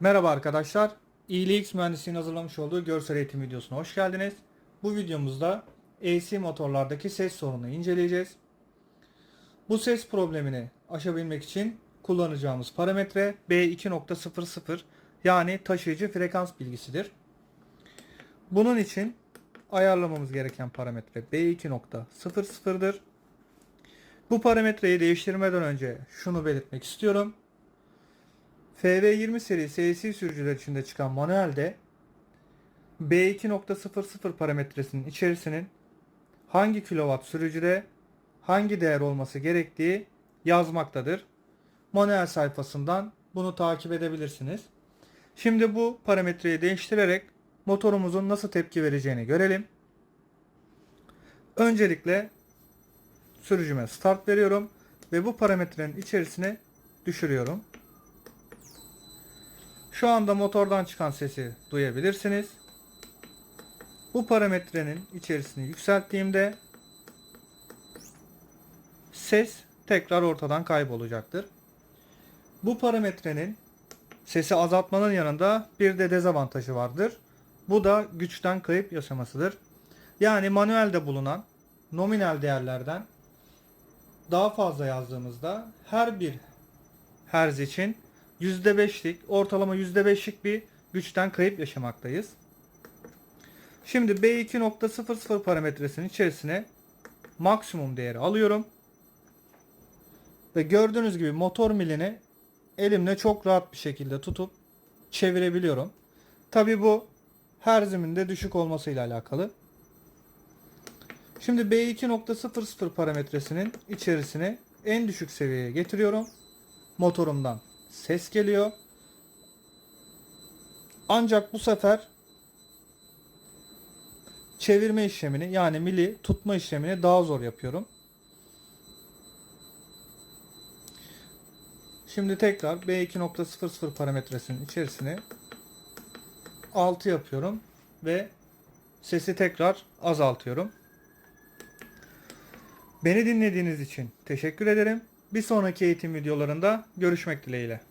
Merhaba arkadaşlar. ELX mühendisliğinin hazırlamış olduğu görsel eğitim videosuna hoş geldiniz. Bu videomuzda AC motorlardaki ses sorununu inceleyeceğiz. Bu ses problemini aşabilmek için kullanacağımız parametre B2.00 yani taşıyıcı frekans bilgisidir. Bunun için ayarlamamız gereken parametre B2.00'dır. Bu parametreyi değiştirmeden önce şunu belirtmek istiyorum. FV20 seri CSI sürücüler içinde çıkan manuelde B2.00 parametresinin içerisinin hangi kilowatt sürücüde hangi değer olması gerektiği yazmaktadır. Manuel sayfasından bunu takip edebilirsiniz. Şimdi bu parametreyi değiştirerek motorumuzun nasıl tepki vereceğini görelim. Öncelikle sürücüme start veriyorum ve bu parametrenin içerisine düşürüyorum. Şu anda motordan çıkan sesi duyabilirsiniz. Bu parametrenin içerisini yükselttiğimde ses tekrar ortadan kaybolacaktır. Bu parametrenin sesi azaltmanın yanında bir de dezavantajı vardır. Bu da güçten kayıp yaşamasıdır. Yani manuelde bulunan nominal değerlerden daha fazla yazdığımızda her bir herz için %5'lik ortalama %5'lik bir güçten kayıp yaşamaktayız. Şimdi B2.00 parametresinin içerisine maksimum değeri alıyorum. Ve gördüğünüz gibi motor milini elimle çok rahat bir şekilde tutup çevirebiliyorum. Tabi bu herzimin de düşük olmasıyla alakalı. Şimdi B2.00 parametresinin içerisine en düşük seviyeye getiriyorum. Motorumdan ses geliyor. Ancak bu sefer çevirme işlemini yani mili tutma işlemini daha zor yapıyorum. Şimdi tekrar B2.00 parametresinin içerisine 6 yapıyorum ve sesi tekrar azaltıyorum. Beni dinlediğiniz için teşekkür ederim. Bir sonraki eğitim videolarında görüşmek dileğiyle.